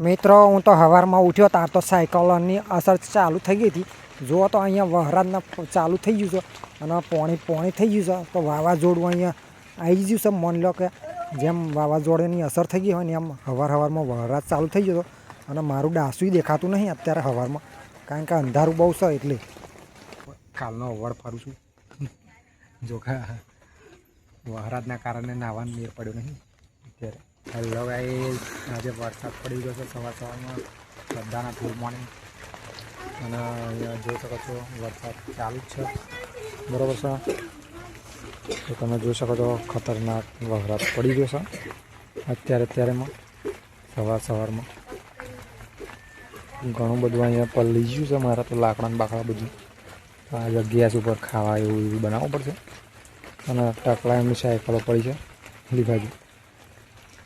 મિત્રો, હું તો સવારમાં ઉઠ્યો, તાર તો સાયકલોની અસર ચાલુ થઈ ગઈ હતી. જુઓ તો અહીંયા વહરાજના ચાલુ થઈ ગયું છે અને પોણી પોણી થઈ ગયું છે. તો વાવાઝોડું અહીંયા આવી ગયું છે. માની લો કે જેમ વાવાઝોડાની અસર થઈ ગઈ હોય ને એમ હવાર હવારમાં વહરાજ ચાલુ થઈ ગયો હતો અને મારું ડાસું દેખાતું નહીં અત્યારે હવારમાં. કારણ કે અંધારું બહુ છે એટલે. કાલનો અવડ ફરું છું. જોખા વહરાજના કારણે નાવાનું મેર પડ્યો નહીં અત્યારે. હેલો ગાઈસ આજે વરસાદ પડી ગયો છે સવાર સવારમાં. બધાના મોર્નિંગ અને અહીંયા જોઈ શકો છો, વરસાદ ચાલુ જ છે. બરાબર છે? તો તમે જોઈ શકો છો, ખતરનાક વરસાદ પડી ગયો છે. અત્યારે અત્યારેમાં સવાર સવારમાં. ઘણું બધું અહીંયા પલ્લી ગયું છે. મારા તો લાકડાને બાકડા બધું. આ જગ્યા ઉપર ખાવા એવું એવું બનાવવું પડશે. અને ટકલા એમની સાયકલો પડી છે. લીધા બાજુ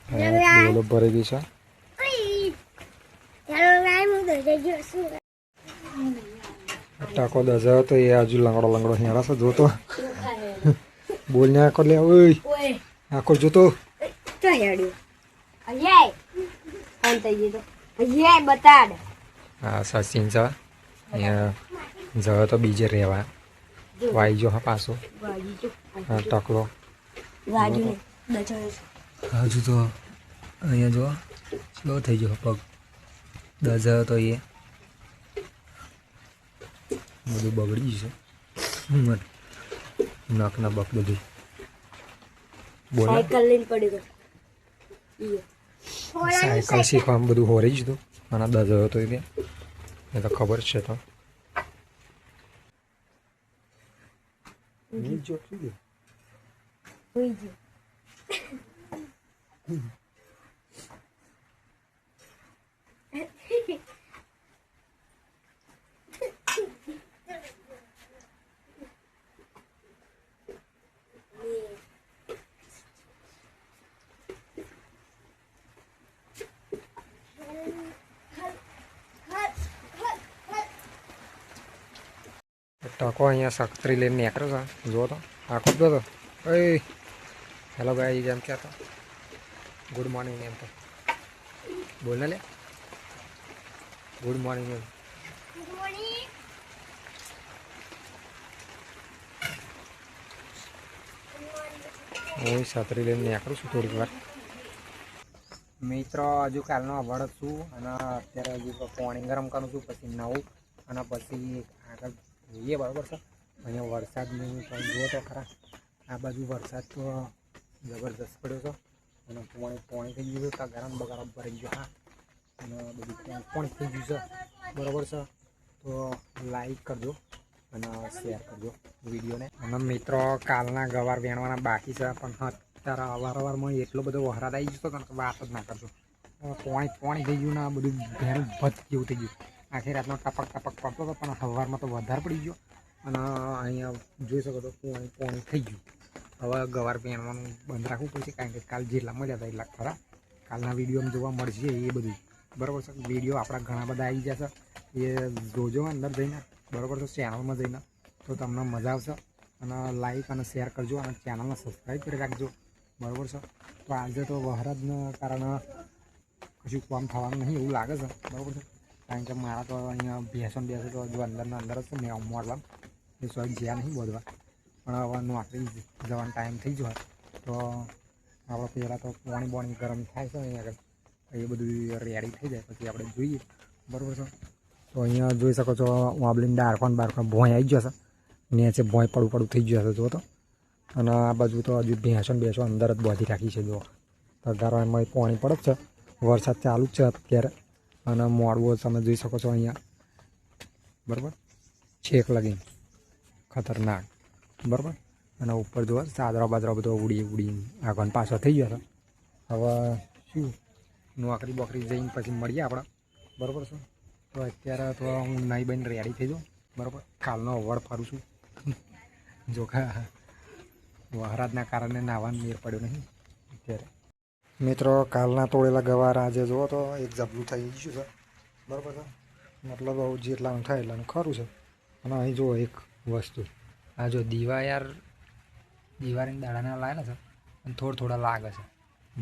ડોલો ભરી ગઈ છે. ટાકો દજાયો તો એ હજુ લંગડો લંગડો હિયાળા છે જોતો. બોલને આખો લે ઓય. આખો જોતો. હા સચિન છે. જયો તો બીજે રહેવા. વાઈ જો હા પાછો. હા ટકલો. હજુ તો અહીંયા જો સ્લો થઈ ગયો પગ. દજાયો તો એ. બધું બગડી ગયું છે. નખ ના બક બધું. બોલા સાયકલ લઈને પડી ગયો. સાયકલ શીખવામાં બધું હોરી જ હતું. અને દજાયો તો એ એ તો ખબર જ છે તો. હુઈ ગયો. ટકો અહીંયા સક્તરી લઈને નીકળ્યો છે. જુઓ તો આખો જ તો એ હેલો ભાઈ જેમ કહેતો ગુડ મોર્નિંગ એમ તો. બોલ ને લે. ગુડ મોર્નિંગ એમ. હું છત્રી લઈને નીકળું છું થોડીક વાર. મિત્રો હજુ કાલનો અવડ છું અને અત્યારે હજુ પાણી ગરમ કરું છું પછી નવું અને પછી આગળ જોઈએ બરાબર છે. અહીંયા વરસાદનું તમે જુઓ તો ખરા. આ બાજુ વરસાદ તો જબરદસ્ત પડ્યો છે. અને પોણી પોણી થઈ ગયું છે. ગરમ બગરમ ભરાઈ ગયો. હા. અને બધું પાણી પણ થઈ ગયું છે. બરાબર છે. તો લાઈક કરજો અને શેર કરજો વિડીયોને અને મિત્રો, કાલના ગવાર વેણવાના બાકી છે. પણ અત્યારે અવારવારમાં એટલો બધો વહરાદ આવી હતો કે વાત જ ના કરજો પોણી પોણી થઈ ગયું ને બધું ભેણ ભત જેવું થઈ ગયું. આખી રાતનો ટપક ટપક પડતો હતો, પણ સવારમાં તો વધારે પડી ગયો. અને અહીંયા જોઈ શકો તો પાણી પોણી થઈ ગયું. હવે ગવાર પહેરવાનું બંધ રાખવું પડશે, કારણ કે કાલ જેટલા મળ્યા હતા એટલા ખરા. કાલના વિડીયોમાં જોવા મળશે એ બધું. બરાબર છે? વીડિયો આપણા ઘણા બધા આવી જશે. એ જોજો અંદર જઈને. બરાબર છે? ચેનલમાં જઈને. તો તમને મજા આવશે. અને લાઈક અને શેર કરજો અને ચેનલને સબસ્ક્રાઈબ કરી રાખજો. બરાબર છે? તો આજે તો વહરાદના કારણે કશું કામ થવાનું નહીં એવું લાગે છે. બરાબર છે? કારણ કે મારા તો અહીંયા ભેંસો ને બેસો તો હજુ અંદરના અંદર જ છે મેં મોડવા એ સ્વાદ જ્યાં નહીં બોલવા પણ હવે નોકરી જવાનો ટાઈમ થઈ ગયો તો આપણે પહેલાં તો પાણી બોણી ગરમ થાય છે અહીંયા આગળ એ બધું રેડી થઈ જાય પછી આપણે જોઈએ બરાબર છે તો અહીંયા જોઈ શકો છો વાબલીને ડારખોન બારખોન ભોંય આવી ગયો છે નીચે ભોંય પડું પડું થઈ ગયું હશે જો તો અને આ બાજુ તો હજુ ભેંસો ને બેસો અંદર જ બાંધી રાખી છે જો તગારો એમાં પાણી પડે છે વરસાદ ચાલુ જ છે અત્યારે અને મોડવું તમે જોઈ શકો છો અહીંયા. બરાબર? છેક લગી ખતરનાક. બરાબર? અને ઉપર જોવા ચાદરા બાદરા બધો ઉડી ઉડી, આગળ પાછો થઈ ગયો છે. હવે શું? નોકરી બોકરી જઈને પછી મળીએ આપણે. બરાબર છે? તો અત્યારે તો હું નહીં બહીને રેડી થઈ જાઉં. બરાબર? કાલનો અવાડ ફરું છું. જોખા વહરાજના કારણે નાવાનું મેર પડ્યો નહીં. અત્યારે. મિત્રો, કાલના તોડેલા ગવાર આજે જુઓ તો એક જબલું થઈ ગયું છે. બરાબર છે? મતલબ આવું જેટલાનું થાય એટલાનું ખરું છે. અને અહીં જુઓ એક વસ્તુ. આ જો દીવા યાર દીવારીને દાડાના લાગેલા છે અને થોડા થોડા લાગે છે.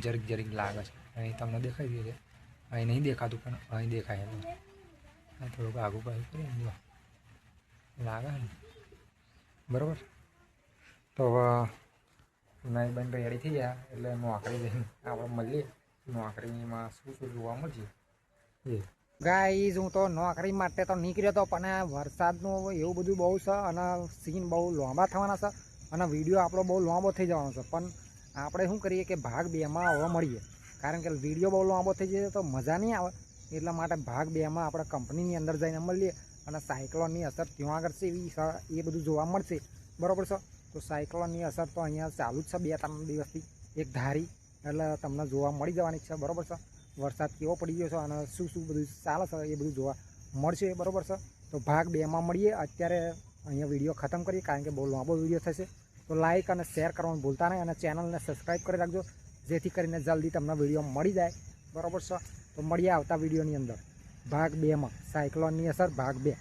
જરીક જરીક લાગે છે. અહીં તમને દેખાઈ ગયું છે. અહીં નહીં દેખાતું, પણ અહીં દેખાય એમ થોડુંક આગું પાછું કરીએ ને જો લાગે ને? બરાબર? તો હવે નાઈ રેડી થઈ ગયા એટલે નોકરી જઈને આપણે મળીએ. નોકરીમાં શું શું જોવા મળશે? એ. ગાઈઝ હું તો નોકરી માટે તો નીકળ્યો હતો પણ વરસાદનું એવું બધું બહુ છે અને સીન બહુ લાંબા થવાના છે અને વીડિયો આપણો બહુ લાંબો થઈ જવાનો છે. પણ આપણે શું કરીએ કે ભાગ બેમાં હવે મળીએ. કારણ કે વીડિયો બહુ લાંબો થઈ જશે તો મજા નહીં આવે. એટલા માટે ભાગ બેમાં આપણે કંપનીની અંદર જઈને મળીએ અને સાયક્લોનની અસર ત્યાં આગળ છે એવી એ બધું જોવા મળશે. બરાબર છે? તો સાયક્લોનની અસર તો અહીંયા ચાલુ જ છે બે ત્રણ દિવસથી. એક ધારી, એટલે તમને જોવા મળી જવાની છે, બરાબર છે? વરસાદ કેવો પડી ગયો છે અને શું શું બધું ચાલે છે એ બધું જોવા મળશે, બરાબર છે? તો ભાગ બેમાં મળીએ. અત્યારે અહીંયા વીડિયો ખતમ કરીએ, કારણ કે બહુ લાંબો વીડિયો થશે. તો લાઇક અને શેર કરવાનું ભૂલતા નહીં અને ચેનલને સબસ્ક્રાઈબ કરી રાખજો, જેથી કરીને જલ્દી તમને વીડિયો મળી જાય. બરાબર છે? તો મળીએ આવતા વિડીયોની અંદર. ભાગ બેમાં, સાયક્લોનની અસર, ભાગ બે.